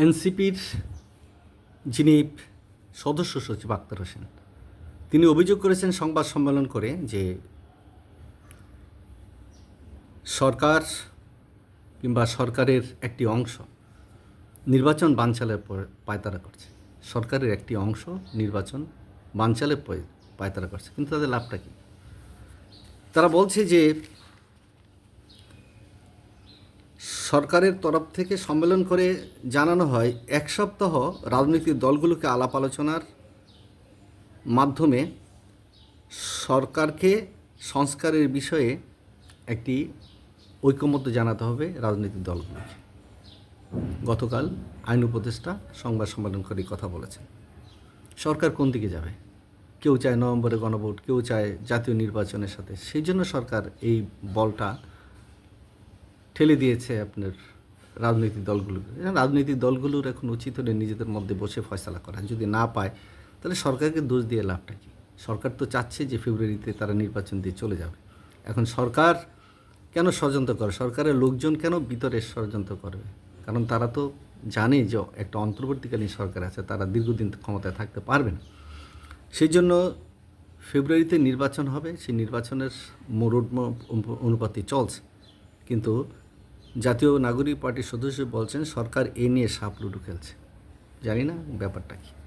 এনসিপির যিনি সদস্য সচিব আক্তার হোসেন, তিনি অভিযোগ করেছেন সংবাদ সম্মেলন করে যে সরকার কিংবা সরকারের একটি অংশ নির্বাচন বানচালের পর পায়তারা করছে। সরকারের একটি অংশ নির্বাচন বানচালের পয়- পায়তারা করছে। কিন্তু তাদের লাভটা কী? তারা বলছে যে সরকারের তরফ থেকে সম্মেলন করে জানানো হয়, এক সপ্তাহ রাজনৈতিক দলগুলোকে আলাপ আলোচনার মাধ্যমে সরকারকে সংস্কারের বিষয়ে একটি ঐকমত্য জানাতে হবে রাজনৈতিক দলগুলোকে। গতকাল আইন উপদেষ্টা সংবাদ সম্মেলন করে কথা বলেছেন। সরকার কোন দিকে যাবে? কেউ চায় নভেম্বরে গণভোট, কেউ চায় জাতীয় নির্বাচনের সাথে। সেই জন্য সরকার এই বলটা ঠেলে দিয়েছে আপনার রাজনৈতিক দলগুলোকে এখন রাজনৈতিক দলগুলোর এখন উচিত হলে নিজেদের মধ্যে বসে ফয়সলা করা। যদি না পায়, তাহলে সরকারকে দোষ দিয়ে লাভটা কী? সরকার তো চাচ্ছে যে ফেব্রুয়ারিতে তারা নির্বাচন দিয়ে চলে যাবে। এখন সরকার কেন ষড়যন্ত্র করে? সরকারের লোকজন কেন ভিতরে ষড়যন্ত্র করবে? কারণ তারা তো জানে যে একটা অন্তর্বর্তীকালীন সরকার আছে, তারা দীর্ঘদিন ক্ষমতায় থাকতে পারবে না। সেই জন্য ফেব্রুয়ারিতে নির্বাচন হবে, সেই নির্বাচনের মোড় অনুপাতি চলছে। কিন্তু জাতীয় নাগরিক পার্টির সদস্য বলছেন, সরকার এ নিয়ে সাপ লুডু খেলছে। জানি না ব্যাপারটা কি।